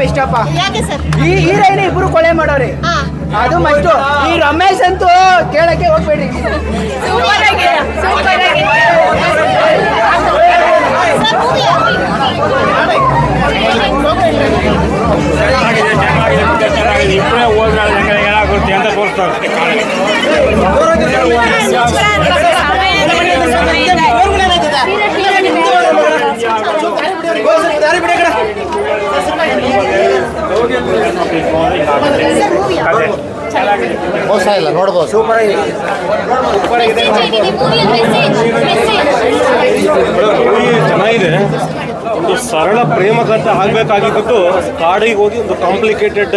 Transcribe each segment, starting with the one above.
ಬೆಸ್ಟಪ್ಪ ಯಾಕೆ ಸರ್? ಈ ಹೀರೋಯಿನ್ ಇಬ್ರು ಕೊಳೆ ಮಾಡೋರಿ. ಹಾ. ಅದು ಮಸ್ಟು ಈ ರಮೇಶ್ ಅಂತೂ ಕೇಳಕ್ಕೆ ಹೋಗ್ಬೇಡಿ. ಚೆನ್ನಾಗಿದೆ ಇಬ್ಬರೇ ಹೋದ್ರೆ ಹೆಂಗೆ ಏನಾಗುತ್ತೆ ಅಂತ ತೋರಿಸ್ತಾರೆ. ಮೋಸ ಇಲ್ಲ ನೋಡ್ಬೋದು ಸೂಪರ್ ಆಗಿದೆ ಮೂವಿ ಚೆನ್ನಾಗಿದೆ ಒಂದು ಸರಳ ಪ್ರೇಮ ಕಥೆ ಆಗಬೇಕಾಗಿದ್ದು ಕಾಡಿಗೆ ಹೋಗಿ ಒಂದು ಕಾಂಪ್ಲಿಕೇಟೆಡ್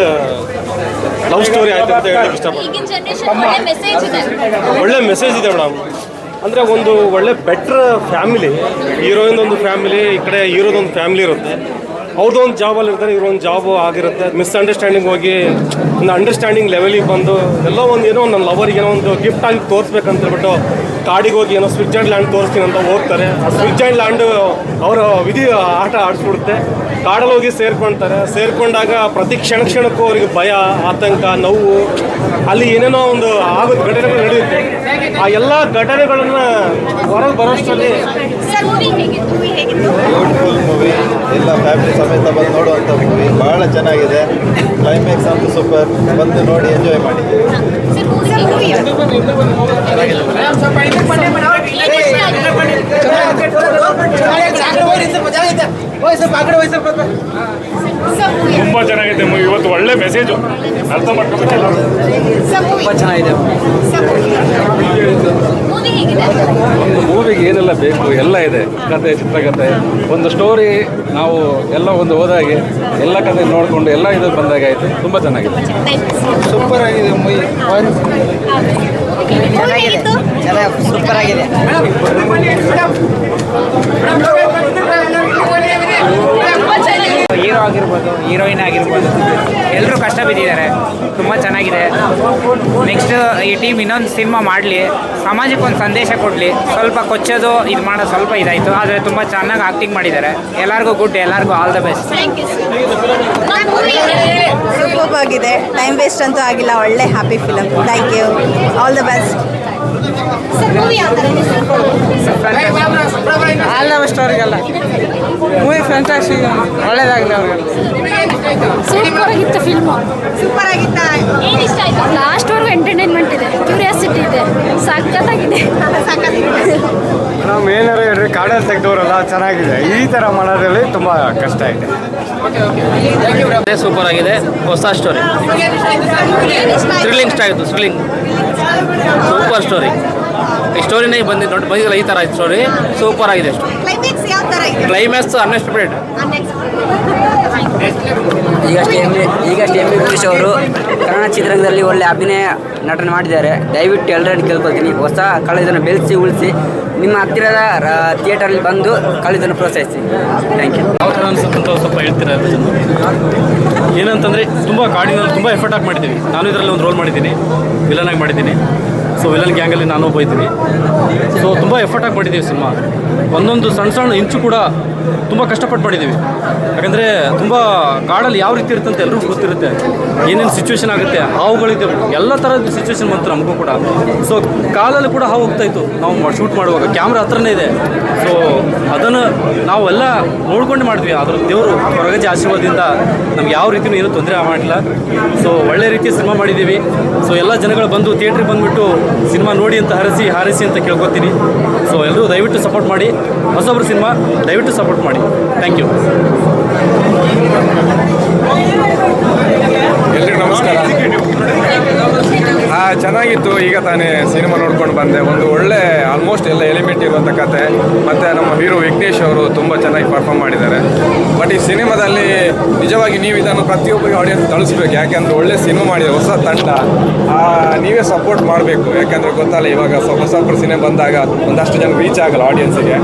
ಲವ್ ಸ್ಟೋರಿ ಆಯ್ತು ಅಂತ ಹೇಳಕ್ಕೆ ಇಷ್ಟಪಡ್ತೀನಿ. ಒಳ್ಳೆ ಮೆಸೇಜ್ ಇದೆ. ಮೇಡಮ್ ಅಂದರೆ ಒಂದು ಒಳ್ಳೆ ಬೆಟ್ರ್ ಫ್ಯಾಮಿಲಿ ಹೀರೋಯಿನ್ ಒಂದು ಫ್ಯಾಮಿಲಿ ಈ ಕಡೆ ಹೀರೋದೊಂದು ಫ್ಯಾಮಿಲಿ ಇರುತ್ತೆ. ಅವ್ರದ್ದು ಒಂದು ಜಾಬಲ್ಲಿ ಇರ್ತಾರೆ, ಇವ್ರೊಂದು ಜಾಬು ಆಗಿರುತ್ತೆ. ಮಿಸ್ಅಂಡರ್ಸ್ಟ್ಯಾಂಡಿಂಗ್ ಹೋಗಿ, ಒಂದು ಅಂಡರ್ಸ್ಟ್ಯಾಂಡಿಂಗ್ ಲೆವೆಲಿಗೆ ಬಂದು, ಎಲ್ಲೋ ಒಂದು ಏನೋ ನನ್ನ ಲವರಿಗೆ ಏನೋ ಒಂದು ಗಿಫ್ಟ್ ಆಗಿ ತೋರಿಸ್ಬೇಕಂತ ಹೇಳ್ಬಿಟ್ಟು ಕಾಡಿಗೆ ಹೋಗಿ ಏನೋ ಸ್ವಿಟ್ಜರ್ಲ್ಯಾಂಡ್ ಲ್ಯಾಂಡ್ ತೋರಿಸ್ತೀನಿ ಅಂತ ಹೋಗ್ತಾರೆ. ಆ ಸ್ವಿಟ್ಜರ್ಲ್ಯಾಂಡ್ ಲ್ಯಾಂಡ್ ಅವರ ವಿಧಿ, ಆಟ ಆಡಿಸ್ಬಿಡುತ್ತೆ. ಕಾಡಲ್ಲಿ ಹೋಗಿ ಸೇರ್ಕೊಳ್ತಾರೆ ಸೇರ್ಕೊಂಡಾಗ ಪ್ರತಿ ಕ್ಷಣ ಕ್ಷಣಕ್ಕೂ ಅವರಿಗೆ ಭಯ, ಆತಂಕ, ನೋವು. ಅಲ್ಲಿ ಏನೇನೋ ಒಂದು ಆಗೋದು ಘಟನೆಗಳು ನಡೆಯುತ್ತೆ. ಆ ಎಲ್ಲ ಘಟನೆಗಳನ್ನ ಹೊರಗೆ ಬರೋಷ್ಟರಲ್ಲಿ ಬ್ಯೂಟಿಫುಲ್ ಮೂವಿ ಎಲ್ಲ ಫ್ಯಾಮಿಲಿ ಸಮೇತ ಬಂದು ನೋಡುವಂಥ ಮೂವಿ ಬಹಳ ಚೆನ್ನಾಗಿದೆ. ಕ್ಲೈಮ್ಯಾಕ್ಸ್ ಅಂತೂ ಸೂಪರ್ ಬಂದು ನೋಡಿ ಎಂಜಾಯ್ ಮಾಡಿ. ಸರ್ ಮೂವಿ ಸರ್ ತುಂಬ ಚೆನ್ನಾಗಿದೆ ಮೂವಿ ಇವತ್ತು ಒಳ್ಳೆ ಮೆಸೇಜು ಅರ್ಥ ಮಾಡ್ಕೊಬೇಕಲ್ಲ ಸರ್ ಮೂವಿ ಚೆನ್ನಾಗಿದೆ. ಹೇಗಿದೆ. ಮೂವಿಗೆ ಏನೆಲ್ಲ ಬೇಕು? ಎಲ್ಲ ಇದೆ. ಕತೆ ಚಿತ್ರಕಥೆ ಒಂದು ಸ್ಟೋರಿ ನಾವು ಎಲ್ಲ ಒಂದು ಹೋದಾಗೆ ಎಲ್ಲ ಕತೆ ನೋಡಿಕೊಂಡು ಎಲ್ಲ ಇದು ಬಂದಾಗ ಆಯಿತು. ತುಂಬ ಚೆನ್ನಾಗಿದೆ. ಸೂಪರ್ ಆಗಿದೆ ಮೂವಿ ಸೂಪರ್ ಆಗಿದೆ. ಚೆನ್ನಾಗಿದೆ. ಹೀರೋ ಆಗಿರ್ಬೋದು ಹೀರೋಯಿನ್ ಆಗಿರ್ಬೋದು. ಎಲ್ಲರೂ ಕಷ್ಟ ಬಿದ್ದಿದ್ದಾರೆ. ತುಂಬ ಚೆನ್ನಾಗಿದೆ. ನೆಕ್ಸ್ಟ್ ಈ ಟೀಮ್ ಇನ್ನೊಂದು ಸಿನಿಮಾ ಮಾಡಲಿ. ಸಮಾಜಕ್ಕೆ ಒಂದು ಸಂದೇಶ ಕೊಡಲಿ. ಸ್ವಲ್ಪ ಕೊಚ್ಚೋದು ಇದು ಮಾಡೋ ಸ್ವಲ್ಪ ಇದಾಯಿತು. ಆದರೆ ತುಂಬ ಚೆನ್ನಾಗಿ ಆಕ್ಟಿಂಗ್ ಮಾಡಿದ್ದಾರೆ. ಎಲ್ಲರಿಗೂ ಗುಡ್ ಎಲ್ಲರಿಗೂ ಆಲ್ ದ ಬೆಸ್ಟ್ ಸೂಪರ್ ಆಗಿದೆ. ಟೈಮ್ ವೇಸ್ಟ್ ಅಂತೂ ಆಗಿಲ್ಲ. ಒಳ್ಳೆ happy film thank you all the best all love ಸ್ಟೋರಿಗೆಲ್ಲ movie fantastic ಒಳ್ಳೇದಾಗಲಿ ಅವ್ರಿಗೆ. ಆಗಿತ್ತು ಫಿಲ್ಮು ಸೂಪರ್ ಆಗಿತ್ತಾ? ಏನು ಇಷ್ಟ ಆಯ್ತು? ಲಾಸ್ಟ್ವರೆಗೂ ಎಂಟರ್ಟೈನ್ಮೆಂಟ್ ಇದೆ. ಕ್ಯೂರಿಯಾಸಿಟಿ ಇದೆ. ಸಖತ್ತಾಗಿದೆ. ನಾವು ಏನಾರು ಹೇಳ್ರಿ ಕಾಡಲ್ಲಿ ತೆಗೆದವರಲ್ಲ ಚೆನ್ನಾಗಿದೆ. ಈ ಥರ ಮಾಡೋದ್ರಲ್ಲಿ ತುಂಬ ಕಷ್ಟ ಇದೆ. ಸೂಪರ್ ಆಗಿದೆ. ಹೊಸ ಸ್ಟೋರಿ ಆಯ್ತು ಥ್ರಿಲ್ಲಿಂಗ್ ಇಷ್ಟ ಆಯಿತು ಥ್ರಿಲ್ಲಿಂಗ್ ಸೂಪರ್ ಸ್ಟೋರಿ ಈ ಸ್ಟೋರಿನೇ ಬಂದಿದ್ದು ನೋಡಿ ಬಂದಿಲ್ಲ ಈ ಥರ ಸ್ಟೋರಿ ಸೂಪರ್ ಆಗಿದೆ ಸ್ಟೋರಿ ಕ್ಲೈಮ್ಯಾಕ್ಸ್ ಅನ್ಎಕ್ಸ್ಪೆಕ್ಟೆಡ್ ಈಗಷ್ಟೇ ಎಂ ಬಿ ಈಗಷ್ಟೇ ಎಂ ಬಿ ಅವರು ಕನ್ನಡ ಚಿತ್ರರಂಗದಲ್ಲಿ ಒಳ್ಳೆ ಅಭಿನಯ ನಟನೆ ಮಾಡಿದ್ದಾರೆ. ದಯವಿಟ್ಟು ಎಲ್ಲರನ್ನು ಕೇಳ್ಕೊಳ್ತೀನಿ. ಹೊಸ ಕಳೆದನ್ನು ಬೆಳೆಸಿ ಉಳಿಸಿ. ನಿಮ್ಮ ಹತ್ತಿರದ ಥಿಯೇಟರಲ್ಲಿ ಬಂದು ಕಳೆದನ್ನು ಪ್ರೋತ್ಸಾಹಿಸಿ. ಥ್ಯಾಂಕ್ ಯು ಯಾವ ಸ್ವಲ್ಪ ಹೇಳ್ತೀರಾ ಏನಂತಂದರೆ ತುಂಬ ಕಾಡಿನಲ್ಲಿ ತುಂಬ ಎಫರ್ಟ್ ಆಗಿ ಮಾಡಿದ್ದೀವಿ ನಾನು ಇದರಲ್ಲಿ ಒಂದು ರೋಲ್ ಮಾಡಿದ್ದೀನಿ. ವಿಲನ್ ಆಗಿ ಮಾಡಿದ್ದೀನಿ. ಸೊ ವಿಲನ್ ಗ್ಯಾಂಗಲ್ಲಿ ನಾನು ಒಬ್ಬ ಇದ್ದೀನಿ ಸೊ ತುಂಬ ಎಫರ್ಟ್ ಆಗಿ ಮಾಡಿದ್ದೀವಿ ಸಿನಿಮಾ. ಒಂದೊಂದು ಸಣ್ಣ ಸಣ್ಣ ಇಂಚು ಕೂಡ ತುಂಬ ಕಷ್ಟಪಟ್ಟು ಮಾಡಿದ್ದೀವಿ ಯಾಕಂದರೆ ತುಂಬ ಕಾಡಲ್ಲಿ ಯಾವ ರೀತಿ ಇರುತ್ತೆ ಅಂತ ಎಲ್ರಿಗೂ ಗೊತ್ತಿರುತ್ತೆ. ಏನೇನು ಸಿಚುವೇಶನ್ ಆಗುತ್ತೆ, ಹಾವುಗಳಿದೆ, ಎಲ್ಲ ಥರದ ಸಿಚುವೇಶನ್ ಬಂತು ನಮಗೂ ಕೂಡ. ಸೊ ಕಾಲಲ್ಲಿ ಕೂಡ ಹಾವು ಹೋಗ್ತಾಯಿತ್ತು ನಾವು ಶೂಟ್ ಮಾಡುವಾಗ ಕ್ಯಾಮ್ರಾ ಹತ್ರನೇ ಇದೆ. ಸೊ ಅದನ್ನು ನಾವೆಲ್ಲ ನೋಡ್ಕೊಂಡು ಮಾಡಿದ್ವಿ. ಅದ್ರ ದೇವರು ಹೊರಗಜೆ ಆಶೀರ್ವಾದದಿಂದ ನಮ್ಗೆ ಯಾವ ರೀತಿಯೂ ಏನೂ ತೊಂದರೆ ಮಾಡಿಲ್ಲ ಸೊ ಒಳ್ಳೆ ರೀತಿ ಸಿನಿಮಾ ಮಾಡಿದ್ದೀವಿ ಸೊ ಎಲ್ಲ ಜನಗಳು ಬಂದು ಥಿಯೇಟ್ರಿಗೆ ಬಂದುಬಿಟ್ಟು ಸಿನಿಮಾ ನೋಡಿ ಅಂತ ಹರಸಿ ಹಾರಿಸಿ ಅಂತ ಕೇಳ್ಕೊತೀನಿ. ಸೊ ಎಲ್ಲರೂ ದಯವಿಟ್ಟು ಸಪೋರ್ಟ್ ಮಾಡಿ. ಹೊಸಬ್ರು ಸಿನಿಮಾ ದಯವಿಟ್ಟು ಸಪೋರ್ಟ್ ಮಾಡಿ. ಥ್ಯಾಂಕ್ ಯು ನಮಸ್ಕಾರ. ಹಾಂ, ಚೆನ್ನಾಗಿತ್ತು. ಈಗ ತಾನೇ ಸಿನಿಮಾ ನೋಡ್ಕೊಂಡು ಬಂದೆ. ಒಂದು ಒಳ್ಳೆ ಆಲ್ಮೋಸ್ಟ್ ಎಲ್ಲ ಎಲಿಮೆಂಟ್ ಇರುವಂಥ ಕತೆ. ಮತ್ತು ನಮ್ಮ ಹೀರೋ ವಿಘ್ನೇಶ್ ಅವರು ತುಂಬ ಚೆನ್ನಾಗಿ ಪರ್ಫಾರ್ಮ್ ಮಾಡಿದ್ದಾರೆ. ಬಟ್ ಈ ಸಿನಿಮಾದಲ್ಲಿ ನಿಜವಾಗಿ ನೀವು ಇದನ್ನು ಪ್ರತಿಯೊಬ್ಬರಿಗೆ ಆಡಿಯನ್ಸ್ ತಳಿಸ್ಬೇಕು ಯಾಕೆಂದರೆ ಒಳ್ಳೆ ಸಿನಿಮಾ ಮಾಡಿದೆ ಹೊಸ ತಂಡ ನೀವೇ ಸಪೋರ್ಟ್ ಮಾಡಬೇಕು. ಯಾಕೆಂದರೆ ಗೊತ್ತಲ್ಲ, ಇವಾಗ ಹೊಸ ಹೊಸ ಸಿನಿಮಾ ಬಂದಾಗ ಒಂದಷ್ಟು ಜನ ರೀಚ್ ಆಗಲ್ಲ ಆಡಿಯನ್ಸಿಗೆ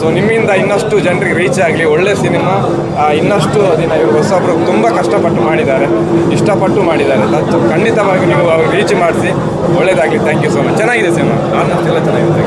ಸೊ ನಿಮ್ಮಿಂದ ಇನ್ನಷ್ಟು ಜನರಿಗೆ ರೀಚ್ ಆಗಲಿ, ಒಳ್ಳೆ ಸಿನಿಮಾ ಇನ್ನಷ್ಟು ದಿನ ಇವರು ಹೊಸೊಬ್ಬರು ತುಂಬ ಕಷ್ಟಪಟ್ಟು ಮಾಡಿದ್ದಾರೆ. ಇಷ್ಟಪಟ್ಟು ಮಾಡಿದ್ದಾರೆ. ಅದು ಖಂಡಿತವಾಗಿ ನೀವು ಅವ್ರಿಗೆ ರೀಚ್ ಮಾಡಿಸಿ ಒಳ್ಳೆಯದಾಗಲಿ ಥ್ಯಾಂಕ್ ಯು ಸೊ ಮಚ್ ಚೆನ್ನಾಗಿದೆ ಸಿನಿಮಾ. ಆಲ್ಮೋಸ್ಟ್ ಎಲ್ಲ ಚೆನ್ನಾಗಿದೆ.